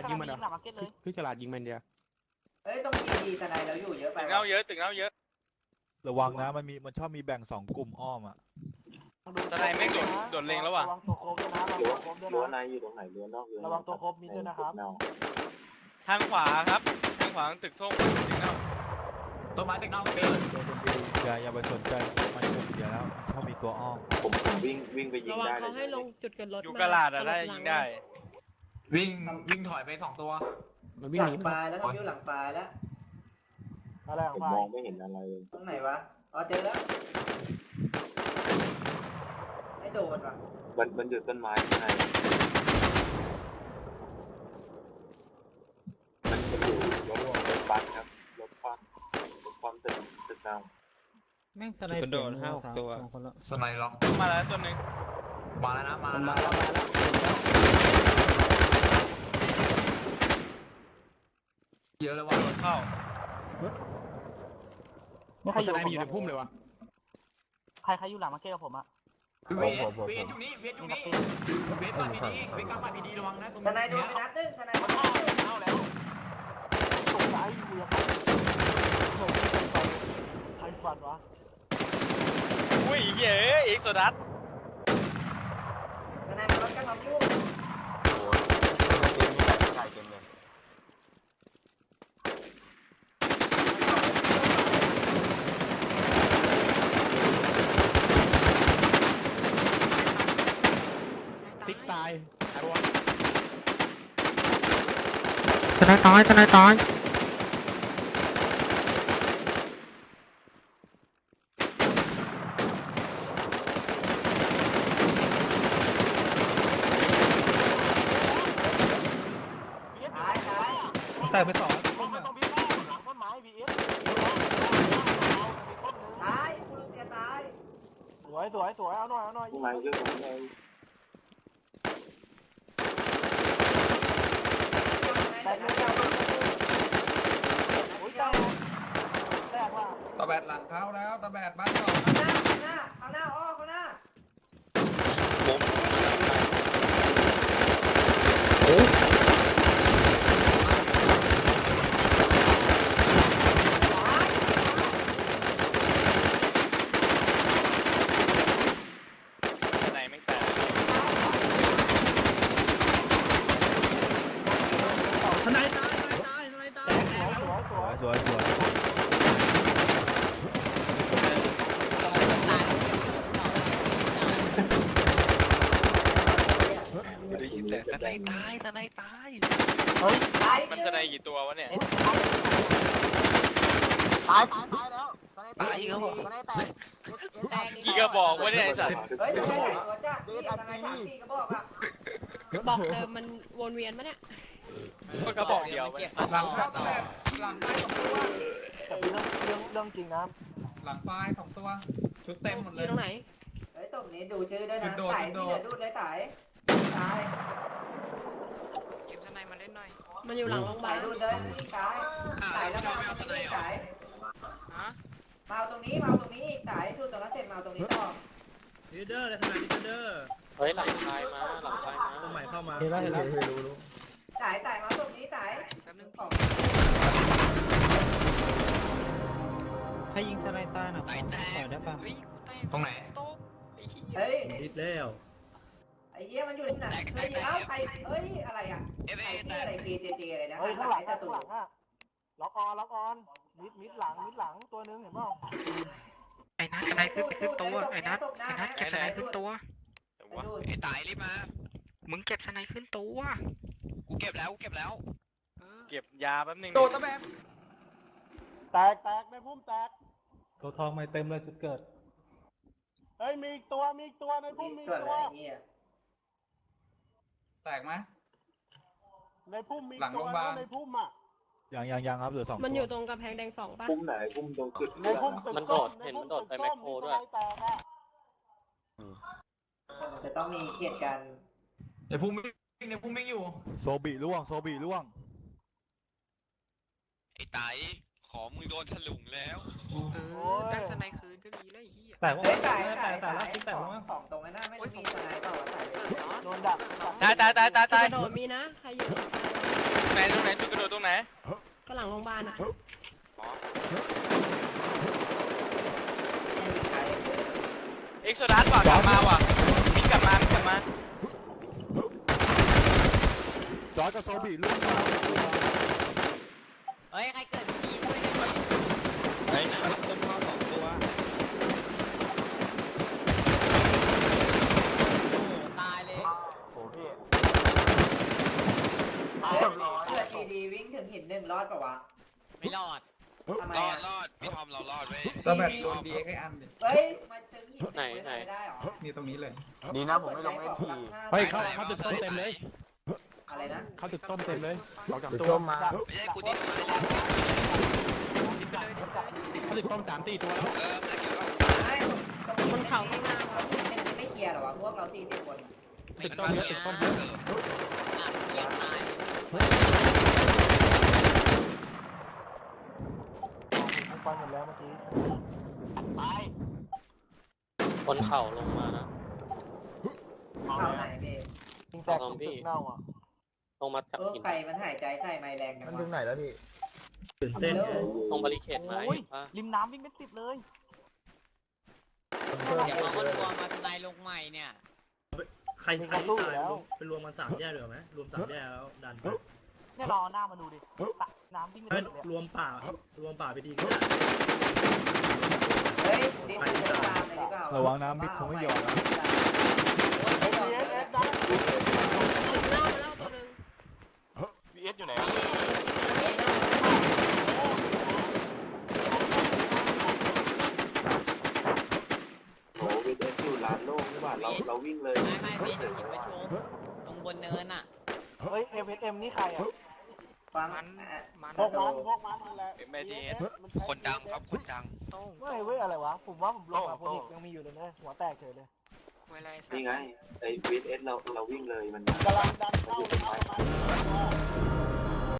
ดยิงมันเหรอ หลังมาร์เก็ตเลยพี่ฉลาดยิงมันเดียวเอ้ยต้องมีดีแต่ไหนเราอยู่เยอะไปตึกเน่าเยอะตึกเน่าเยอะระวังนะมันมีมันชอบมีแบ่งสองกลุ่มอ้อมอะทนายแม่งโดดโดดเลงแล้วว่ะระวังตัวโคบด้วยนะระวังตัวโคบด้วยรั้วนะ ในอยู่ตรงไหนรั้วนอกรั้วระวังตัวครบมิดด้วยนะครับเาทางขวาครับทางขวาตึกส้มตึกเน่าต้นไม้ตึกนอกเกินอย่าอย่าไปสนใจมันกลุ่มเดียวแล้วถ้ามีตัวอ้อมผมผมวิ่งวิ่งไปยิงระวังได้เลเขายให้ลงจุดเกิดรถอยู่มากระลาดอะได้ยิงได้ วิ่งวิ่งถอยไปสองตัว มันวิ่งหหลันีงมันปลายแล้วต้องอยู่หลังปลายแล้ว อะไรของผมไปมองไม่เห็นอะไรเลยตรงไหนวะ อ๋อเจอแล้ว ไม่โดนว่ะมันมันอยู่ต้นไม้ข้างในมันมันอยู่รถรถบัสครับรถคว่ำรถคว่ำตึกตึกเน่าแม่งสไนเปอร์โดนห้าหกตัว สองคนละสไนล็อกมาแล้วตัวหนึ่งมาแล้วนะมามันแล้วมานะแล้วมาแล้ว เยอะเลยว่ะรถเข้าไม่ใครเขาอจะยู่ได้ไปอยู่ในพุ่มเลยวะใครใครอยู่หลังมาร์เก็ตกับผมอะเวทเวทอยู่นี่เวทอยู่นี่เวทปัดพีดีเวทกล้าปัดพีดีระวังนะตรงทนายโดนี้นไปนัดนึงทนายโดนเข้าแล้วตกใจอยู่ยังไงโดนใครฟันวะอุ้ยเย้ยเอ็กโซดัสทนายมารถกระทำยุ่งติ๊กตายไอ้บอล ทนายตายทนายตายตายตายแต่ไปต่อไม่ต้องพี่แม่หลังต้นไม้ VS ตายคุณจะตายสวยสวยสวยเอาหน่อยเอาหน่อยข้างในเยอะข้างใน แตกเลยเจ้า โอ้ยแตกแตกว่ะ ตะแบดหลังเข้า แบบ้านต่อาหน้าข้างหน้าข้างหน้าอ้อข้างหน้าทนายไม่งตายทนายตายทนายตายทนายตายสวยสวยสสวยวยสวย ได้ยินแต่ทนายตายทนายตายเฮ้ยตายมันทนายกี่ตัววะเนี่ย ตายตายตายแล้วตายครับผมตายแตกกี่กระบอกวะเนี่ยไอ้สัตว์เฮ้ยทนายไหนตัวจ้านี่ทนายสามสี่กระบอกอะบอกเดิมมันวนเวียนปะเนี่ยก็กระบอกเดียววะเนี่ยหลังเข้าตะแบดหลังไฟสองตัวแต่เป็นเรื่องเรื่องเรื่องจริงนะหลังไฟสองตัว ชุดเต็มหมดอเลยยู่ตรงไหน เฮ้ยตรงนี้ดูชื่อด้วยนะโดดไต่โดที่ดเหลือดูดเลยไต่ตาย เก็บทนายมาเล่นหน่อย มันอยู่หลังโรงพยาไต่บาลดูดเลยนี่ตายไต่แล้วมาเอาตรงนี้ไต่ฮะมาเอาตรงนี้มาเอาตรงนี้ไต่ดูดตรงนั้นเสร็จมาเอาตรงนี้ต่อลีดเดอร์เลยทนายลีดเดอร์เฮ้ยหลังทนายมาหลังทนายมาคนใหม่เข้ามาเห็นแล้วเห็นแล้วไต่ไต่มาตรงนี้ไต่แป๊บนึงของใครยิงสไนตายน่ะต่อยได้ปะเฮ้ยกูแตกตรงไหน โต๊ะไอ้เหี้ยเฮ้ยดิดแล้วไอ้เหี้ยมันอยู่ที่ไหนเฮ้ยเอ้าใครเฮ้ยอะไรอะใครชื่ออะไร KJJ อะไรนะเฮ้ยข้างหลังไอ้ข้าตะงหลังอะล็อกออนล็อกออนมิดมิดหลังมิดหลังตัวนึงเห็นเปล่าไอ้นัทอะไรขึ้นขึ้นตัวไอ้นัทไอ้นัทเก็บสไนขึ้นตัว ไอ้ตายรีบมา มึงเก็บสไนขึ้นตัวกูเก็บแล้วกูเก็บแล้ว เก็บยาแป๊บนึงโดดตะแบดแตกแตกในพุ่มแตกตัวทองไม่เต็มเลยจุดเกิดเฮ้ยมีอีกตัวมีอีกตัวในพุ่มมีอีส่วนกอะตัไรวเงี้ย แตกไหม ในพุ่มมีอีหลักงตัโรวงพยาบาล นะในพุ่มอะยังยังยังครับเหลือสองมันอตัยู่วตรงกำแพงแดงสองปะพุ่มไหนพุ่มตรงจุดในพุ่มตึกมันโดส้ดในเห็นพุ่มันโดดไปตึกแมส้คโครด้วยมีสไนแตกอะจะต้องมีเกียรติกันในพุ่มวิ่งในพุ่มวิ่งอยู่ โซบิล่วงโซบิล่วง ไอ้ไตขอมึงโดนถลุงแล้วโอ้ยได้สไนคืนก็ดีแล้วไอ้เหี้ย แต่ว่าเฮ้ยไต่แต่ไต่แต่ไต่แล้วคิดแต่ของว่าของตรงนั้นน่ะไม่ได้มีสไนต่อไต่โดน ดักตายตายตายตายจุดตายกระโดดมีนะ ใครอยู่ไหนตรงไหนจุดกระโดดตรงไหนก็หลังโรงพยาบาลอะเอ็กโซดัสว่ะกลับมาว่ะมิกกลับมามิกกลับมาจอร์จกับโซบีลูกมาเฮ้ย ใครเกิดผีช่วยหน่อยดิ ไอ้นะต้นข้อสองตัว โอ้โหตายเลย โอ้พี่ เลือดเลือดดีๆวิ่ง ถึงหินหนึ่งรอดปะวะไม่รอด ทำไมรอดอะรอดพี่ทอมเรารอดเว้ยก็แบบโดนดีแค่อันเดียวเฮ้ยมาถึงหินนึ่งไม่ได้หรอนี่ตรงนี้เลย ดีนะผมไม่ลงเอ็นทีเฮ้ยเข้าเข้าตึกต้มเต็มเลย อะไรนะเข้าตึกต้มเต็มเลยสองสามเดี๋ยวตัวส้มมาไม่ใช่กูดิ้นมาเลยเข้าตึกต้มสามตีตัวแล้วเออมันเกี่ยวกับไม่ตรงบนเขาข้างหน้าเขาหินหนึ่งไม่เคลียร์หรอวะพวกเราสี่สิบคนตึกต้มเยอะตึกต้มเยอะอะเกี่ยว ตายผมฟังหมดแล้วเมื่อกี้ตายคนเข่าลงมานะเข้าไหนพี่ยิงแตกตรงตึกเน่าอะลงมาจับเออหินใครมันหายใจใส่ไม้แรงกันมันวะถึงไหนแล้วพี่ตื่นเต้นตรงบริเคดไม้โอ้ยป่ะริมน้ำวิ่งเป็นสิบเลยเดี๋ยวเราก็รวมมาทนายลงใหม่เนี่ย ใครใครที่ตายไปรวมกันสามแยกเลยไหมรวมสามแยกแล้วดันไปเนี่ยรอหน้ามาดูดิตะ น้ำวิ่งเป็นเอ้ยสิบเลยรวมป่ารวมป่าไปดีก็ได้เฮ้ยดิสนีย์ตามเลยดีกว่าระวังน้ำมิกคงไม่ยอมนะไม่ยอมเอเลยสได้เล่าเล่าตัวหนึงวีเอสอยู่ไหนโหวีเอสอยู่ร้านโล่งนี่หว่าเราเราวิ่งเลยไม่ไม่เบสอยู่หินประชุมตรงบนเนินอะ เฮ้ยเอฟเอ็มนี่ใครอะ ฟังพวกมันพวกมันนั่นแหละเอ็มไอดีเอสคนดังครับคนดังไม่เว้ยอะไรวะ ผมว่าผมลงมาโพนิกยังมีอยู่เลยนะหัวแตกเฉยเลยนี่ไงไอ้วีเอสเราเราวิ่งเลยมันกำลังดันเข้าเข้ามา